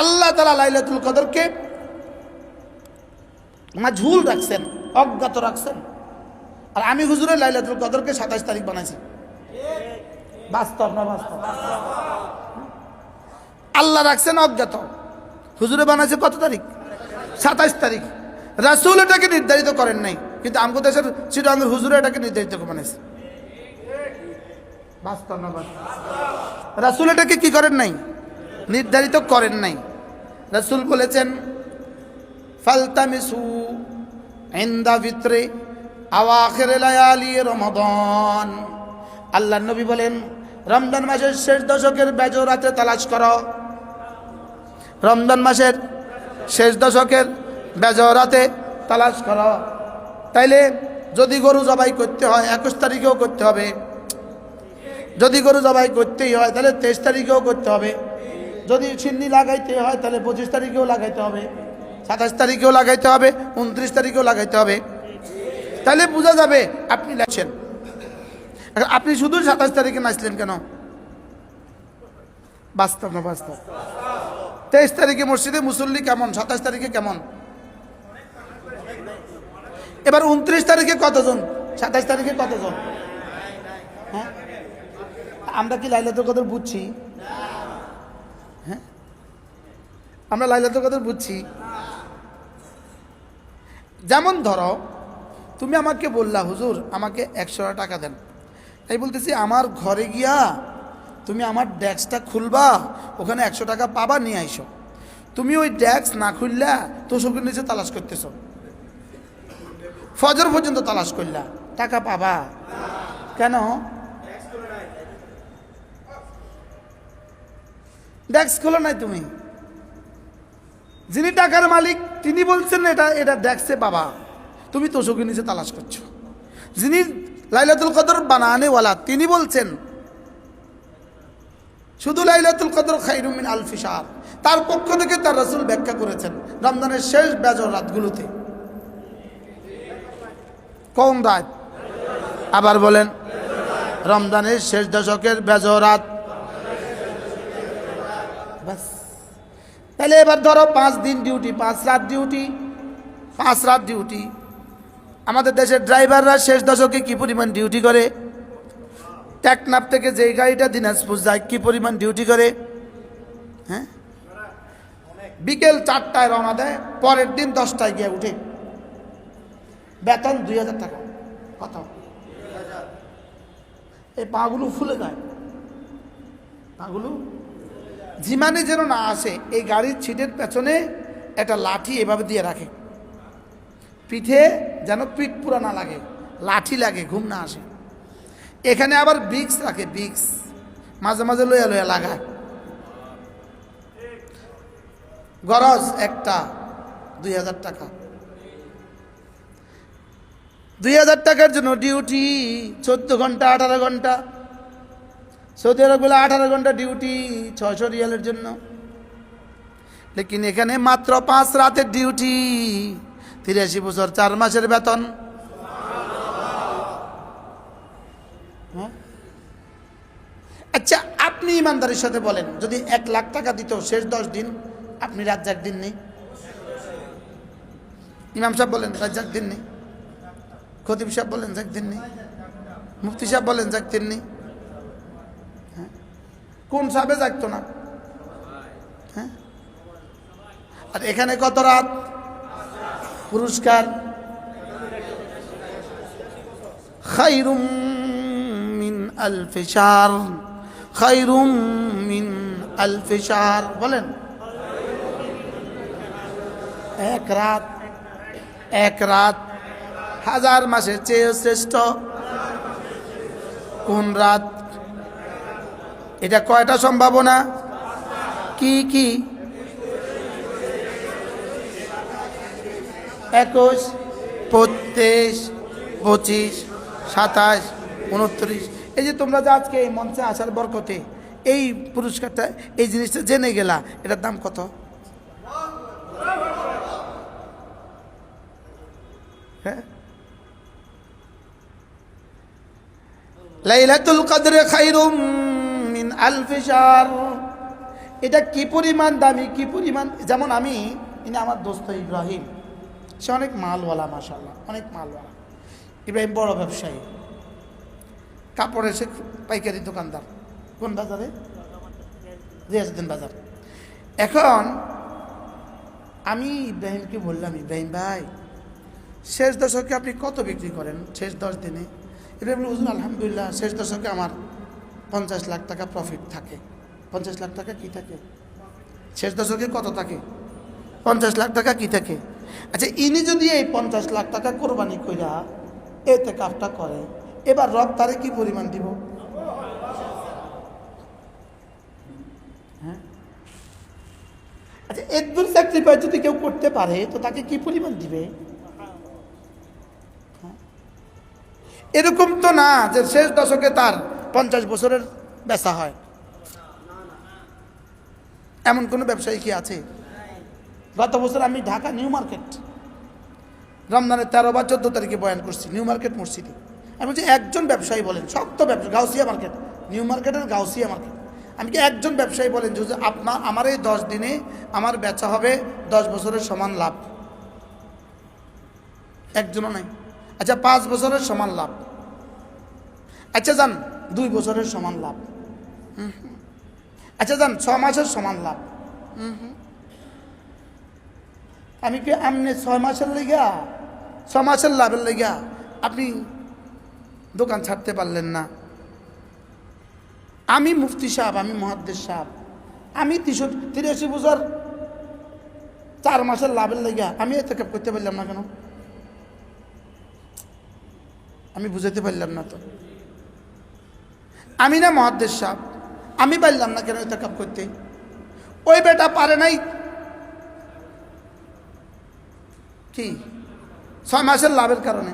আল্লাহ তালা লাইলাতুল কদরকে মাঝুল রাখছেন, অজ্ঞাত রাখছেন। আর আমি হুজুরের লাইলাতুল কদরকে সাতাশ তারিখ বানাইছি। বাস্তব না বাস্তব? আল্লাহ রাখছেন অজ্ঞাত। হুজুরে বানাইছে কত তারিখ? সাতাশ তারিখ। রাসুল এটাকে নির্ধারিত করেন নাই, কিন্তু আমগো দেশের চিরাঙ্গের হুজুরে এটাকে নির্ধারিত বানাইছে। বাস্তব না বাস্তব? রাসুল এটাকে কি করেন নাই? নির্ধারিত করেন নাই। রাসুল বলেছেন, ফালতামিসু ইন্দা ভিতরে আওয়াখের আল্লাহ নবী বলেন, রমজান মাসের শেষ দশকের বেজো রাতে তালাশ করো। রমজান মাসের শেষ দশকের বেজো রাতে তালাশ করো। তাইলে যদি গরু জবাই করতে হয়, একুশ তারিখেও করতে হবে। যদি গরু জবাই করতেই হয়, তাহলে তেইশ তারিখেও করতে হবে। যদি সিন্নি লাগাইতে হয়, তাহলে পঁচিশ তারিখেও লাগাইতে হবে। সাতাশ তারিখেও লাগাইতে হবে, উনত্রিশ তারিখেও লাগাইতে হবে। তাহলে বোঝা যাবে, আপনি লাগছেন আপনি শুধু সাতাশ তারিখে নাচলেন কেন? বাস্তব না বাস্তব? তেইশ তারিখে মসজিদে মুসল্লি কেমন? সাতাশ তারিখে কেমন? এবার উনত্রিশ তারিখে কতজন? সাতাশ তারিখে কতজন? হ্যাঁ? আমরা কি লাইলাতুল কদর বুঝছি? হ্যাঁ? আমরা লাইলাতুল কদর বুঝছি। যেমন ধরো, তুমি আমাকে বললা, হুজুর, আমাকে একশো টাকা দেন। তাই বলতেছি, আমার ঘরে গিয়া তুমি আমার ডেস্কটা খুলবা, ওখানে একশো টাকা পাবা, নিয়ে আইসো। তুমি ওই ডেস্ক না খুললা, তোষকের নিচে তালাশ করতেছ। ফজর পর্যন্ত তালাশ করলা, টাকা পাবা। কেন? ডেস্ক খোলো নাই তুমি। যিনি টাকার মালিক, তিনি বলছেন এটা এটা ডেস্কে বাবা। তুমি তোষকের নিচে তালাশ করছ। যিনি লাইলাতুল কদর বানানেওয়ালা, তিনি বলছেন, শুধু লাইলাতুল কদর খাইরুমিন আল ফিসার তার পক্ষ থেকে তার রসুল ব্যাখ্যা করেছেন রমজানের শেষ বেজর রাতগুলোতে। কোন রাত? আবার বলেন, রমজানের শেষ দশকের বেজর রাত। বাস। তাহলে এবার ধরো পাঁচ দিন ডিউটি পাঁচ রাত ডিউটি পাঁচ রাত ডিউটি আমাদের দেশের ড্রাইভাররা শেষ দশকে কি পরিমাণ ডিউটি করে? টেকনাপ থেকে যেই গাড়িটা দিনাজপুর যায়, কি পরিমাণ ডিউটি করে? হ্যাঁ? বিকেল চারটায় রওনা দেয়, পরের দিন দশটায় গিয়ে উঠে। বেতন দুই হাজার টাকা। কত? এই পাগুলো ফুলে যায়। পাগুলো ঝিমানে যেন না আসে, এই গাড়ির ছিটের পেছনে একটা লাঠি এভাবে দিয়ে রাখে। পিঠে যেন পিঠ পুরা না লাগে, লাঠি লাগে, ঘুম না আসে। এখানে আবার বিক্স রাখে বিক্স মাঝে মাঝে লইয়া লইয়া লাগায়। গরজ একটা, দুই হাজার টাকা। দুই হাজার টাকার জন্য ডিউটি চোদ্দ ঘণ্টা, আঠারো ঘণ্টা। সৌদি আরব বলে আঠারো ঘণ্টা ডিউটি ছয়শো রিয়ালের জন্য। লেকিন এখানে মাত্র পাঁচ রাতের ডিউটি তিরাশি বছর, চার মাসের বেতন। হ্যাঁ? আচ্ছা আপনি ইমানদারির সাথে বলেন, যদি এক লাখ টাকা দিত শেষ দশ দিন, আপনি রাজ্জাক দিন নেই ইমাম সাহেব বলেন, রাজ্জাক দিন নেই খতিব সাহেব বলেন যাক দিন নেই মুফতি সাহেব বলেন যাক দিন নেই? কোন সাহেবে জাগতো না? হ্যাঁ? আর এখানে কত রাত? পুরস্কার? খাইরুম মিন আলফিসার খাইরুম মিন আলফিসার বলেন। এক রাত। এক রাত। হাজার মাসের চেয়ে শ্রেষ্ঠ। কোন রাত? এটা কয়টা সম্ভাবনা? কি কি? একুশ, পঁচিশ পঁচিশ, সাতাশ, উনত্রিশ। এই যে তোমরা যে আজকে এই মঞ্চে আসার বরকতে এই পুরস্কারটা, এই জিনিসটা জেনে গেলা, এটার দাম কত? হ্যাঁ? লাইলাতুল কদরে খাইরুম। মিন আলফি এটা কি পরিমাণ দামি, কি পরিমাণ? যেমন আমি, ইনি আমার দোস্ত ইব্রাহিম। সে অনেক মালওয়ালা মাসাল্লাহ অনেক মালওয়ালা। ইব্রাহিম বড় ব্যবসায়ী। কাপড়ের সে পাইকারি দোকানদার। কোন বাজারে? রিয়াজুদ্দিন বাজার। এখন, আমি ইব্রাহিমকে বললাম, ইব্রাহিম ভাই, শেষ দশকে আপনি কত বিক্রি করেন? শেষ দশ দিনে। ইব্রাহিম হুজুর, আলহামদুলিল্লাহ, শেষ দশকে আমার পঞ্চাশ লাখ টাকা প্রফিট থাকে। পঞ্চাশ লাখ টাকা কি থাকে? শেষ দশকে কত থাকে? পঞ্চাশ লাখ টাকা কি থাকে? আচ্ছা ইনি যদি এই পঞ্চাশ লাখ টাকা কোরবানি কইরা এতে কাপটা করে, এবার রব তারে কি পরিমাণ দিব? হ্যাঁ? আচ্ছা একদম স্যাক্রিফাইস যদি কেউ করতে পারে, তো তাকে কি পরিমাণ দিবে? হ্যাঁ? এরকম তো না যে শেষ দশকে তার পঞ্চাশ বছরের বেচা হয়। এমন কোনো ব্যবসায়ী কি আছে? গত বছর আমি ঢাকা নিউ মার্কেট, রমজানের তেরো বা চোদ্দ তারিখে বয়ান করছি, নিউ মার্কেট মসজিদে। আমি বলছি, একজন ব্যবসায়ী বলেন, শক্ত ব্যবসা, গাউসিয়া মার্কেট, নিউ মার্কেটের গাউসিয়া মার্কেট। আমি কি একজন ব্যবসায়ী বলেন, যে আপনার, আমার এই দশ দিনে আমার বেচা হবে, দশ বছরের সমান লাভ। একজনও নাই। আচ্ছা পাঁচ বছরের সমান লাভ। আচ্ছা যান দুই বছরের সমান লাভ। আচ্ছা যান ছ মাসের সমান লাভ। আমি কি আমনে ছয় মাসের লেগা? ছ মাসের লাভের লেগা আপনি দোকান ছাড়তে পারলেন না। আমি মুফতি সাহেব, আমি মহাদ্দেশ সাহেব। আমি তিনশো তিরাশি বছর চার মাসের লাভের লেগা আমি এত কাপ করতে পারলাম না কেন? আমি বুঝাতে পারলাম না তো। আমি না মহাদ্দেশ সাহেব। আমি পারলাম না কেন এত কাপ করতে? ওই বেটা পারে নাই। কি? ছয় মাসের লাভের কারণে।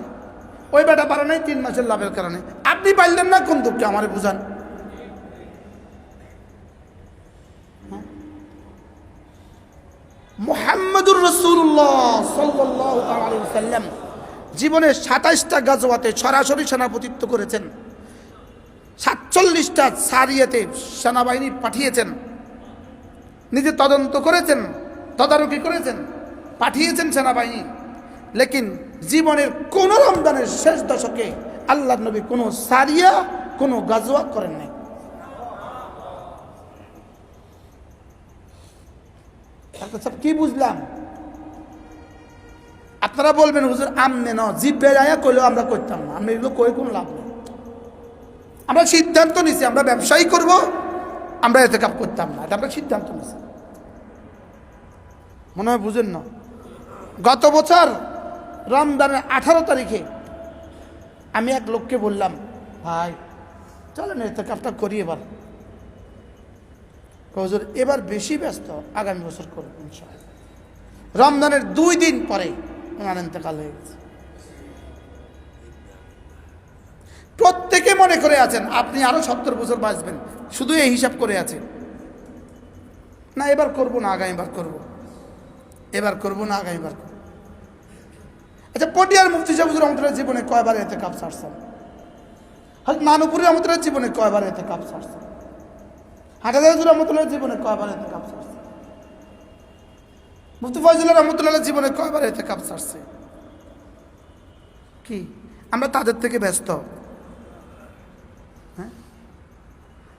ওই বেটা পারে নাই, তিন মাসের লাভের কারণে। আপনি পাইলেন না কোন দুঃখে? আমারে বুঝান। হ্যাঁ? মোহাম্মদুর রসুল্লাহ সাল্লাম জীবনে সাতাইশটা গাজওয়াতে সরাসরি সেনাপতিত্ব করেছেন। সাতচল্লিশটা সারিয়াতে সেনাবাহিনী পাঠিয়েছেন। নিজে তদন্ত করেছেন তদারকি করেছেন পাঠিয়েছেন সেনাবাহিনী। লেকিন জীবনের কোন রমজানের শেষ দশকে আল্লাহ নবী কোনো সারিয়া কোনো গাজোয়া করেন নাই। সাহেব, কি বুঝলাম? আপনারা বলবেন হুজুর আমনে ন জিপ বেড়াইয়া কইলেও আমরা করতাম না। আমরা এগুলো কই কোনো লাভ নেই। আমরা সিদ্ধান্ত নিছি, আমরা ব্যবসায়ী করব, আমরা এতে কাপ করতাম না, আমরা সিদ্ধান্ত নিছি। মনে হয় বুঝেন না? গত বছর রমজানের আঠারো তারিখে আমি এক লোককে বললাম, ভাই, চলেন এতে কাপটা করি এবার। হুজুর, এবার বেশি ব্যস্ত, আগামী বছর করব ইনশাআল্লাহ। রমজানের দুই দিন পরে ওনার ইন্তেকাল হয়ে গেছে। প্রত্যেকে মনে করে আছেন, আপনি আরও সত্তর বছর বাঁচবেন। শুধু এই হিসাব করে আছেন। না, এবার করব না আগামীবার করব। এবার করব না আগামীবার করব। আচ্ছা পটিয়ার মুফতি সাহেব রহমতুল্লাহ জীবনে কয়বার এতে কাপ ছাড়ছেন? হয়তো নানুপুরি রহমতুল্লাহ জীবনে কয়বার এতে কাপ ছাড়ছেন? হাটাদাজুর রহমতুল্লাহ জীবনে কয়বার এতে কাপ ছাড়ছে মুফতি ফয়জুল্লাহ রহমতুল্লাহ জীবনে কয়বার এতে কাপ ছাড়ছে কি? আমরা তাদের থেকে ব্যস্ত হ্যাঁ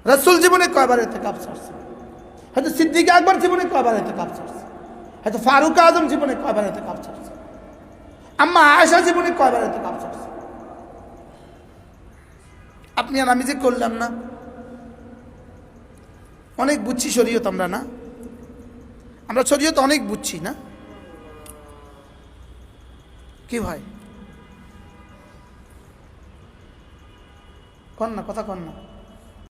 রসুল জীবনে কয়বার এতে কাপ ছাড়ছে? হয়তো সিদ্দিক আকবর জীবনে কয়বার এতে কাপ ছাড়ছে? হয়তো ফারুক আজম জীবনে কয়বার এতে কাপ ছাড়ছে? আম্মা আয়সা জীবনে কয়বার এতে কাপ ছাড়ছে? আপনি আর আমি যে করলাম না? অনেক বুঝছি শরীয়ত আমরা না? আমরা শরীয়ত অনেক বুঝছি না? কি ভাই? কন না, কথা কন না।